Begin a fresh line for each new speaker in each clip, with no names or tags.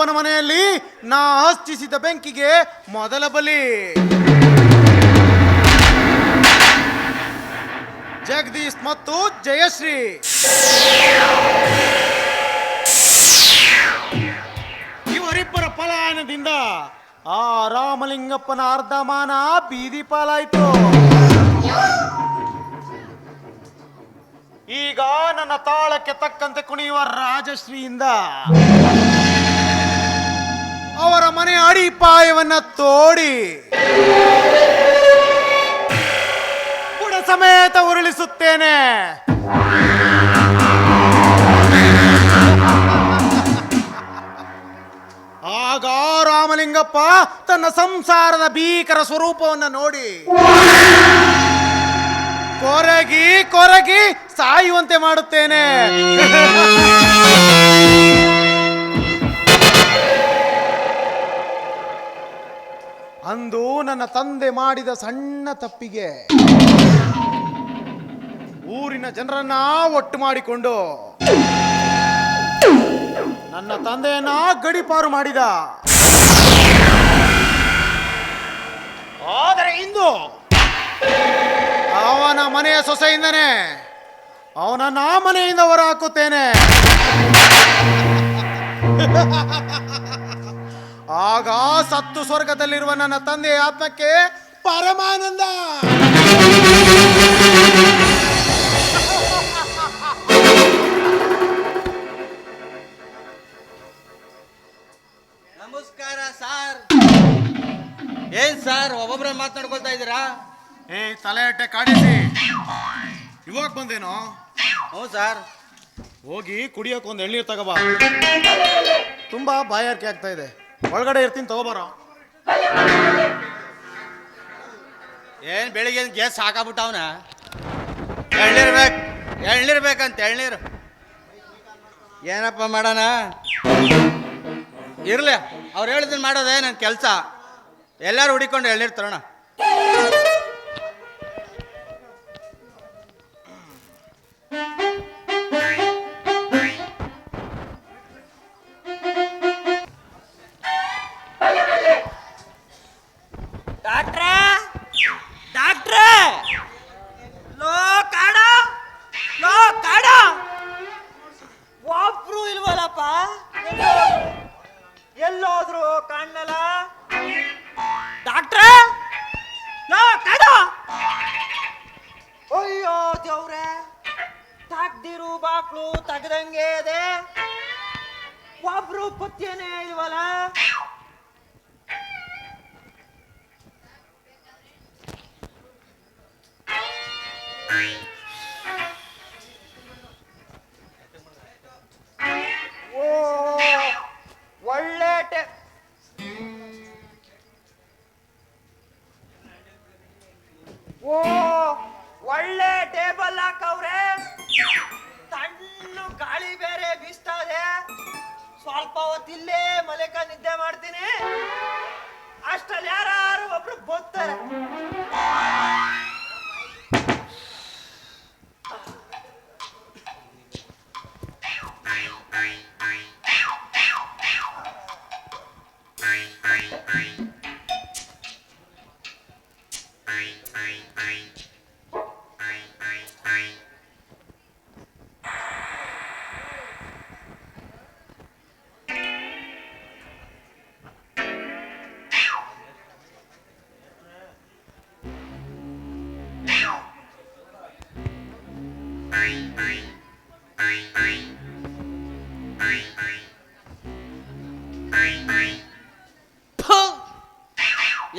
ರಾಮಲಿಂಗಪ್ಪನ ಮನೆಯಲ್ಲಿ ನಾ ಹಚ್ಚಿಸಿದ ಬೆಂಕಿಗೆ ಮೊದಲ ಬಲಿ. ಜಗದೀಶ್ ಮತ್ತು ಜಯಶ್ರೀ. ಇವರಿಬ್ಬರ ಪಲಾಯನದಿಂದ ಆ ರಾಮಲಿಂಗಪ್ಪನ ಅರ್ಧಮಾನ ಬೀದಿ ಪಾಲಾಯ್ತು. ಈಗ ನನ್ನ ತಾಳಕ್ಕೆ ತಕ್ಕಂತೆ ಕುಣಿಯುವ ರಾಜಶ್ರೀಯಿಂದ. ಅವರ ಮನೆ ಅಡಿಪಾಯವನ್ನ ತೋಡಿ. ಬುಡ ಸಮೇತ ಉರುಳಿಸುತ್ತೇನೆ. ಆಗ ರಾಮಲಿಂಗಪ್ಪ ತನ್ನ ಸಂಸಾರದ ಭೀಕರ ಸ್ವರೂಪವನ್ನು ನೋಡಿ. ಕೊರಗಿ ಕೊರಗಿ ಸಾಯುವಂತೆ ಮಾಡುತ್ತೇನೆ. ಅಂದು ನನ್ನ ತಂದೆ ಮಾಡಿದ ಸಣ್ಣ ತಪ್ಪಿಗೆ ಊರಿನ ಜನರನ್ನ ಒಟ್ಟು ಮಾಡಿಕೊಂಡು ನನ್ನ ತಂದೆಯನ್ನ ಗಡಿಪಾರು ಮಾಡಿದ. ಆದರೆ ಇಂದು ಅವನ ಮನೆಯ ಸೊಸೆಯಿಂದನೇ ಅವನನ್ನ ಮನೆಯಿಂದ ಹೊರ ಹಾಕುತ್ತೇನೆ. ಆಗ ಸತ್ತು ಸ್ವರ್ಗದಲ್ಲಿರುವ ನನ್ನ ತಂದೆಯ ಆತ್ಮಕ್ಕೆ ಪರಮಾನಂದ.
ನಮಸ್ಕಾರ ಸಾರ್. ಏನ್ ಸಾರ್ ಒಬ್ಬೊಬ್ರೆ ಮಾತನಾಡ್ಕೊಳ್ತಾ ಇದ್ದೀರಾ?
ಏ ತಲೆ ಅಟ್ಟೆ ಕಾಡಿಸಿ. ಇವಾಗ ಬಂದೇನೋ?
ಹ್ಞೂ ಸಾರ್.
ಹೋಗಿ ಕುಡಿಯೋಕೆ ಒಂದು ಎಳ್ನೀರು ತಗೋಬಾ ತುಂಬಾ ಬಾಯಾರಿಕೆ ಆಗ್ತಾ ಇದೆ. ಒಳಗಡೆ ಇರ್ತೀನಿ, ತಗೋಬಾರ.
ಏನ್ ಬೆಳಿಗ್ಗೆ ಗ್ಯಾಸ್ ಸಾಕಾಗ್ಬಿಟ್ಟವನ ಎಳ್ನೀರು ಬೇಕು ಎಳ್ನೀರು. ಏನಪ್ಪ ಮಾಡೋಣ? ಇರ್ಲಿ, ಅವ್ರು ಹೇಳಿದ್ನ ಮಾಡೋದೇ ನನ್ನ ಕೆಲಸ. ಎಲ್ಲರೂ ಹುಡಿಕೊಂಡು ಎಳ್ನೀರು ತರೋಣ.
ಇದೆ. ಒಬ್ರು ಪತ್ಯನೇ ಇಲ್ವಲ್ಲ? ಓ ಒಳ್ಳೆ ಓ ಒಳ್ಳೆ ಟೇಬಲ್ ಹಾಕವ್ರೆ. ತಣ್ಣು ಗಾಳಿ ಬೇರೆ ಬೀಸ್ತಾ ಇದೆ. ಸ್ವಲ್ಪ ಹೊತ್ತಿಲ್ಲೇ ಮಲೆಕ ನಿದ್ದೆ ಮಾಡ್ತೀನಿ. ಅಷ್ಟಲ್ಲಿ ಯಾರು ಒಬ್ರು ಬೋಗ್ತಾರೆ.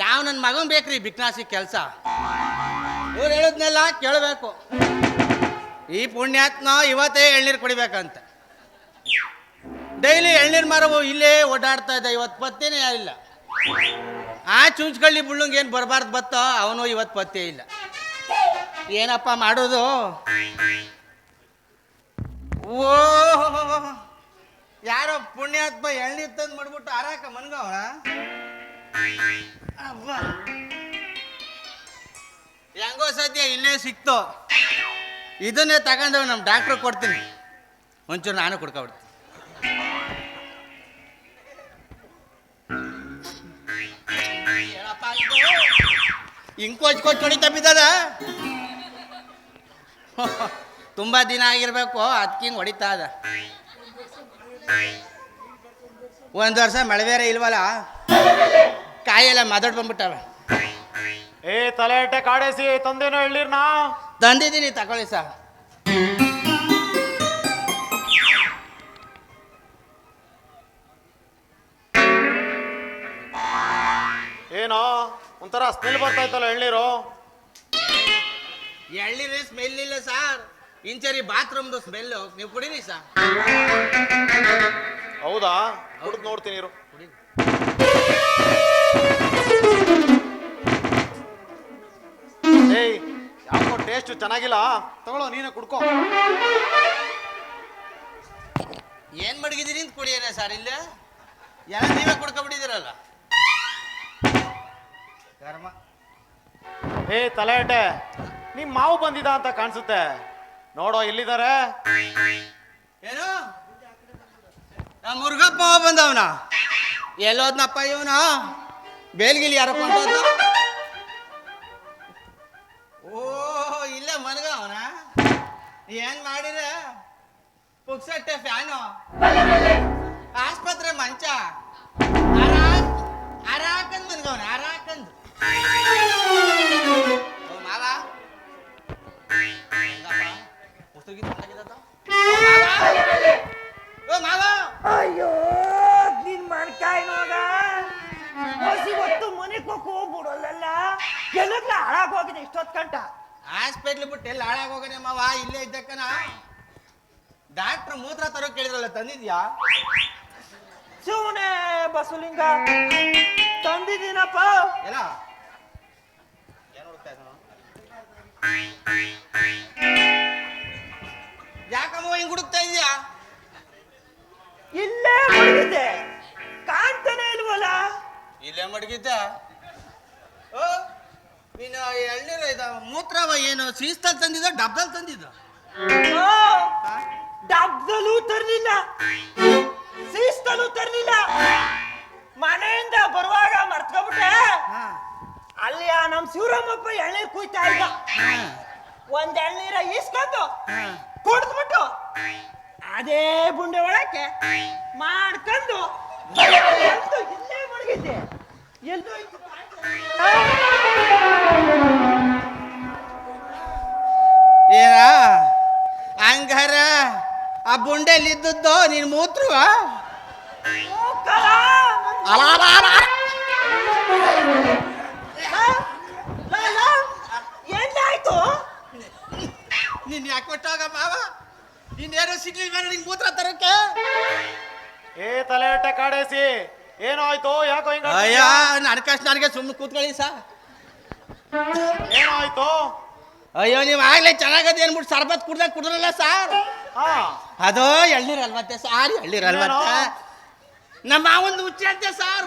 ಯಾವ ನನ್ನ ಮಗನ್ ಬೇಕ್ರಿ ಬಿಕ್ನಾಸಿ ಕೆಲಸ? ಇವ್ರು ಹೇಳಿದ್ನೆಲ್ಲ ಕೇಳಬೇಕು. ಈ ಪುಣ್ಯಾತ್ಮ ಇವತ್ತೇ ಎಳ್ನೀರು ಕುಡಿಬೇಕಂತ. ಡೈಲಿ ಎಳ್ನೀರು ಮಾರವು ಇಲ್ಲೇ ಓಡಾಡ್ತಾ ಇದ್ದ ಇವತ್ತು ಪತ್ತೇನೇ ಇಲ್ಲ. ಆ ಚುಂಚ್ಕಳ್ಳಿ ಬುಳ್ಳಂಗೆ ಏನು ಬರಬಾರ್ದು ಬತ್ತೋ, ಅವನು ಇವತ್ತು ಪತ್ತೆ ಇಲ್ಲ. ಏನಪ್ಪ ಮಾಡೋದು? ಓ, ಯಾರೋ ಪುಣ್ಯಾತ್ಮ ಎಣ್ಣೆ ತಂದು ಮಾಡ್ಬಿಟ್ಟು ಆರಾಕ ಮನ್ಗವಳ ಹೆಂಗೋ ಸದ್ಯ ಇಲ್ಲೇ ಸಿಕ್ತು. ಇದನ್ನೇ ತಗೊಂಡವ್ ನಮ್ಮ ಡಾಕ್ಟ್ರ್ ಕೊಡ್ತೀನಿ. ಒಂಚೂರು ನಾನು ಕೊಡ್ಕೊಬಿಡ್ತೀನಿ. ಇಂಕೋಚ್ಕೋಚ್ ಹೊಡಿತಾ ಬಿದ್ದಾರ ತುಂಬಾ ದಿನ ಆಗಿರಬೇಕು ಅದಕ್ಕಿಂಗೆ ಹೊಡಿತಾ ಅದ. ಒಂದು ವರ್ಷ ಮಳೆ ಬೇರೆ ಇಲ್ವಲ್ಲ? ಕಾಯೆಲ್ಲ ಮದಡ್ ಬಂದ್ಬಿಟ್ಟವ.
ಏ ತಲೆಹಟ್ಟೆ ಕಾಡೇಸಿ ತಂದೇನೋ ನಾ?
ತಂದಿದ್ದೀನಿ ತಗೊಳ್ಳಿ ಸರ್.
ಏನೋ ಒಂಥರ ಸ್ಮೆಲ್ ಬರ್ತಾ ಇತ್ತಲ್ಲ ಎಳ್ನೀರು?
ಎಳ್ನೀರು ಸ್ಮೆಲ್ ಇಲ್ಲ ಸರ್. ಇಂಚರಿ ಬಾತ್ರೂಮ್ದು ಸ್ಮೆಲ್ ನೀವು ಕುಡೀರಿ ಸರ್
ಹೌದಾ? ಕುಡ್ದು ನೋಡ್ತೀನಿ ಇರು. ಏಯ್ ಯಾಕೋ ಟೇಸ್ಟ್ ಚೆನ್ನಾಗಿಲ್ಲ? ತಗೊಳ್ಳೋ ನೀನೇ ಕುಡ್ಕೋ.
ಏನ್ ಮಡಗಿದ್ದೀರಿ ಅಂತ ಕುಡಿಯೋಣ ಸರ್ ಇಲ್ಲ? ಎಲ್ಲ ನೀವೇ ಕುಡ್ಕೊಬಿಟ್ಟಿದ್ದೀರಲ್ಲ. ಕರ್ಮ
ಏ ತಲೆಹಟ್ಟೆ ನಿಮ್ ಮಾವು ಬಂದಿದ ಅಂತ ಕಾಣಿಸುತ್ತೆ. ನೋಡೋ ಇಲ್ಲಿದ್ದಾರೆ
ಏನು? ನಮ್ಮ ಮುರುಗಪ್ಪ ಬಂದವನ. ಎಲ್ಲೋದ್ನಪ್ಪ ಇವನ? ಬೇಲ್ಗಿಲಿ ಯಾರ ಕೊಂಡೋದ್ನ ಓ ಇಲ್ಲೇ ಮನಗ ಅವನ. ಏನ್ ಮಾಡಿರ ಪುಕ್ಸಟ್ಟೆ ಫ್ಯಾನು.
ಹಸಿ ಮನೆ ಮನೆಗೆ ಹೋಗ್ಬಿಡಲ್ಲ ಎಲ್ಲ ಹಾಳಾಗ್ ಹೋಗಿದೆ ಇಷ್ಟೊತ್ ಕಂಟ
ಹಾಸ್ಪಿಟ್ಲ್ ಬಿಟ್ಟು ಎಲ್ಲ ಹಾಳಾಗೋಗನೆ ಮಾವ? ಇಲ್ಲೇ ಇದ್ದಕ್ಕನ? ಡಾಕ್ಟರ್ ಮೂತ್ರ ತರೋ ಕೇಳಿದ್ರಲ್ಲ ತಂದಿದ್ಯಾ?
ಶಿವನೇ ಬಸುಲಿಂಗ. ತಂದಿದ್ದೀನಪ್ಪ.
ಎಲ್ಲ ಏನ್ ಹುಡುಕ್ತಾ ಇದ್ದಾನೋ? ಮಡಗಿದ್ದ ನೀನು ಎಳ್ನೀರು ಇದ ಮೂತ್ರವ ಏನು ಸೀಸ್ತಲ್ ತಂದಿದ್ದ ಡಬ್ದಲ್ಲಿ ತಂದಿದ್ದ?
ಡಬ್ದಲ್ಲೂ ತರ್ಲಿಲ್ಲ. ಸೀಸ್ತಲ್ಲೂ ತರ್ಲಿಲ್ಲ. ಮನೆಯಿಂದ ಬರುವಾಗ ಮರ್ತ್ಕೊಬಿಟ್ಟೆ ಅಲ್ಲಿ ಆ ನಮ್ ಶಿವರಾಮಪ್ಪ ಎಳ್ನೀರ್ ಕುಯ್ತಾ ಇದ್ದ. ಒಂದ್ ಎಳ್ನೀರ ಈಸ್ಕೊಂಡು ಕುಡ್ದ್ಬಿಟ್ಟು ಅದೇ ಬುಂಡೆ ಒಳಕ್ಕೆ ಮಾಡ್ಕೊಂಡು ಇಲ್ಲೇ ಮಡಗಿದ್ದೆ ಇತ್ತು
ಏನ? ಹಂಗಾರ ಆ ಬುಂಡೆಲಿ ಇದ್ದದ್ದು ನೀನ್
ಲಾ. ಏನಾಯ್ತು
ನೀನ್ ಯಾಕೆ ಕೊಟ್ಟಾಗ ಮಾವ? ಇನ್ನೇನು ಸಿಗ್ಲಿಲ್ವ ನಿಂಗೆ ಮೂತ್ರ ತರಕ್ಕೆ
ಏ ತಲೆ ಕಾಡೇಸಿ. ಏನೋ ಆಯ್ತು ಯಾಕೋ ಹಿಂಗ
ಅಯ್ಯ ಕಷ್ಟ ನನಗೆ ಸುಮ್ಮನೆ ಕೂತ್ಕೊಳ್ಳಿ ಸಾ.
ಏನಾಯ್ತು?
ಅಯ್ಯೋ ನೀವು ಆಗ್ಲೇ ಚೆನ್ನಾಗದೆ ಅನ್ಬಿಟ್ಟು ಸರ್ಬತ್ ಕುಡ್ದಾಗ ಕುಡ್ರಲ್ಲ ಸಾರ್?
ಹಾ.
ಅದು ಎಳ್ನೀರಲ್ವತ್ತೆ ಸಾರ್ ಎಳ್ನೀರಲ್ವತ್ತೆ ನಮ್ಮ ಒಂದು ಹುಚ್ಚಿ ಅಂತೆ ಸಾರ್.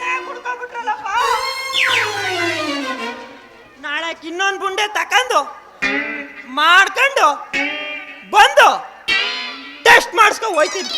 ಚೆನ್ನಾಗಿ ಕುಡ್ಕೊಂಡ್ಬಿಟ್ರಲ್ಲಪ್ಪ ನಾಳೆ ಇನ್ನೊಂದು ಬುಂಡೆ ತಕೊಂಡು ಮಾಡ್ಕೊಂಡು ಬಂದು ಟೆಸ್ಟ್ ಮಾಡಿಸ್ಕೊ ಹೋಯ್ತೀನಿ